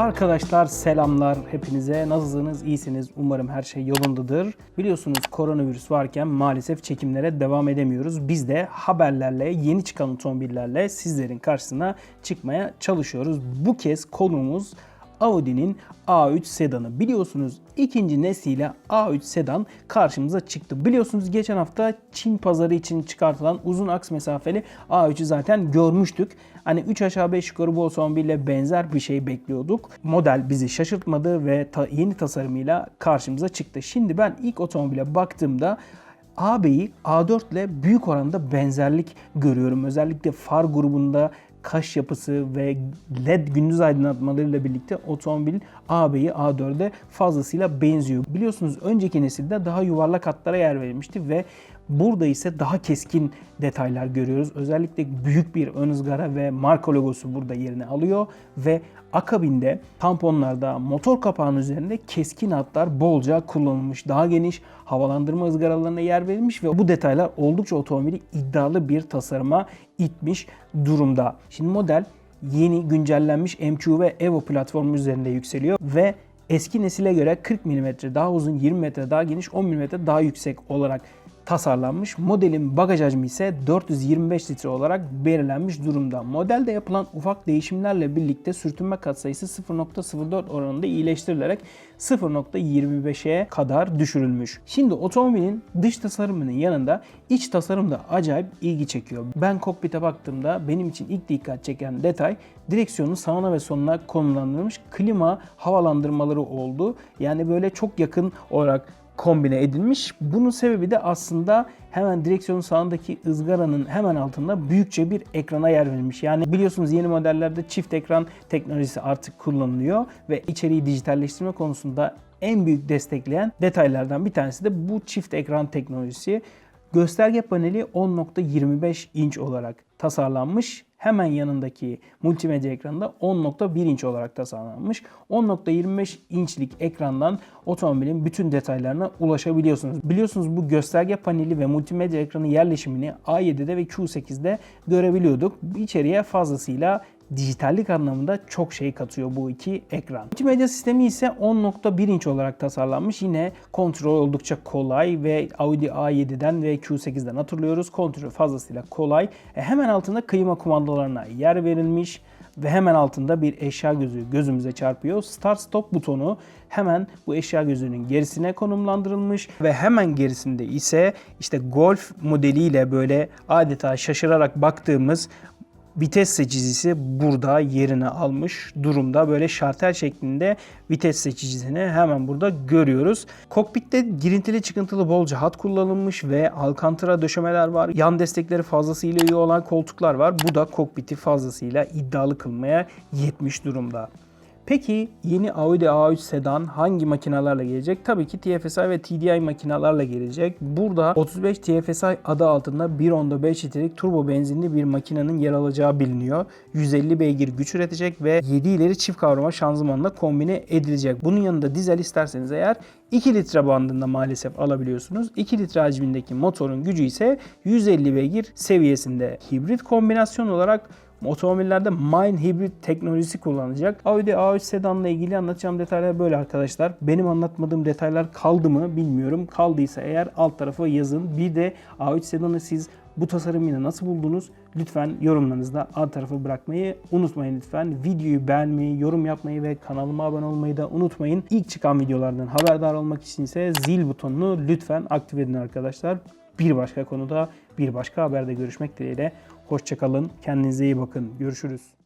Arkadaşlar selamlar hepinize. Nasılsınız? İyisiniz. Umarım her şey yolundadır. Biliyorsunuz koronavirüs varken maalesef çekimlere devam edemiyoruz. Biz de haberlerle, yeni çıkan otomobillerle sizlerin karşısına çıkmaya çalışıyoruz. Bu kez konumuz Audi'nin A3 sedanı. Biliyorsunuz ikinci nesliyle A3 sedan karşımıza çıktı. Biliyorsunuz geçen hafta Çin pazarı için çıkartılan uzun aks mesafeli A3'ü zaten görmüştük. Hani 3 aşağı 5 yukarı bu otomobille benzer bir şey bekliyorduk. Model bizi şaşırtmadı ve ta- yeni tasarımıyla karşımıza çıktı. Şimdi ben ilk otomobile baktığımda ağabeyi A4 ile büyük oranda benzerlik görüyorum. Özellikle far grubunda kaş yapısı ve led gündüz aydınlatmalarıyla birlikte otomobil ağabeyi A4'e fazlasıyla benziyor. Biliyorsunuz önceki nesilde daha yuvarlak hatlara yer verilmişti ve Burada ise daha keskin detaylar görüyoruz. Özellikle büyük bir ön ızgara ve marka logosu burada yerini alıyor ve akabinde tamponlarda motor kapağının üzerinde keskin hatlar bolca kullanılmış. Daha geniş havalandırma ızgaralarına yer verilmiş ve bu detaylar oldukça otomobili iddialı bir tasarıma itmiş durumda. Şimdi model yeni güncellenmiş MQ ve Evo platformu üzerinde yükseliyor ve eski nesile göre 40 mm daha uzun, 20 metre daha geniş, 10 mm daha yüksek olarak tasarlanmış. Modelin bagaj hacmi ise 425 litre olarak belirlenmiş durumda. Modelde yapılan ufak değişimlerle birlikte sürtünme katsayısı 0.04 oranında iyileştirilerek 0.25'e kadar düşürülmüş. Şimdi otomobilin dış tasarımının yanında iç tasarım da acayip ilgi çekiyor. Ben kokpite baktığımda benim için ilk dikkat çeken detay direksiyonun sağına ve soluna konumlandırılmış klima havalandırmaları oldu. Yani böyle çok yakın olarak kombine edilmiş. Bunun sebebi de aslında hemen direksiyonun sağındaki ızgaranın hemen altında büyükçe bir ekrana yer verilmiş. Yani biliyorsunuz yeni modellerde çift ekran teknolojisi artık kullanılıyor ve içeriği dijitalleştirme konusunda en büyük destekleyen detaylardan bir tanesi de bu çift ekran teknolojisi. Gösterge paneli 10.25 inç olarak tasarlanmış. Hemen yanındaki multimedya ekranında 10.1 inç olarak tasarlanmış. 10.25 inçlik ekrandan otomobilin bütün detaylarına ulaşabiliyorsunuz. Biliyorsunuz bu gösterge paneli ve multimedya ekranı yerleşimini A7'de ve Q8'de görebiliyorduk. İçeriye fazlasıyla dijitallik anlamında çok şey katıyor bu iki ekran. Multimedya sistemi ise 10.1 inç olarak tasarlanmış. Yine kontrol oldukça kolay ve Audi A7'den ve Q8'den hatırlıyoruz. Kontrol fazlasıyla kolay. E, hemen altında klima kumandalarına yer verilmiş ve hemen altında bir eşya gözü gözümüze çarpıyor. Start stop butonu hemen bu eşya gözünün gerisine konumlandırılmış ve hemen gerisinde ise işte Golf modeliyle böyle adeta şaşırarak baktığımız vites seçicisi burada yerini almış durumda. Böyle şartel şeklinde vites seçicisini hemen burada görüyoruz. Kokpitte girintili çıkıntılı bolca hat kullanılmış ve alkantara döşemeler var. Yan destekleri fazlasıyla iyi olan koltuklar var. Bu da kokpiti fazlasıyla iddialı kılmaya yetmiş durumda. Peki yeni Audi A3 sedan hangi makinalarla gelecek? Tabii ki TFSI ve TDI makinalarla gelecek. Burada 35 TFSI adı altında 1.5 litrelik turbo benzinli bir makinenin yer alacağı biliniyor. 150 beygir güç üretecek ve 7 ileri çift kavrama şanzımanla kombine edilecek. Bunun yanında dizel isterseniz eğer 2 litre bandında maalesef alabiliyorsunuz. 2 litre hacmindeki motorun gücü ise 150 beygir seviyesinde. Hibrit kombinasyon olarak Otomobillerde Mine Hybrid teknolojisi kullanacak. Audi A3 sedanla ilgili anlatacağım detaylar böyle arkadaşlar. Benim anlatmadığım detaylar kaldı mı bilmiyorum. Kaldıysa eğer alt tarafa yazın. Bir de A3 sedanı siz bu tasarımını nasıl buldunuz? Lütfen yorumlarınızda alt tarafa bırakmayı unutmayın lütfen. Videoyu beğenmeyi, yorum yapmayı ve kanalıma abone olmayı da unutmayın. İlk çıkan videolardan haberdar olmak için ise zil butonunu lütfen aktif edin arkadaşlar. Bir başka konuda, bir başka haberde görüşmek dileğiyle. Hoşçakalın, kendinize iyi bakın. Görüşürüz.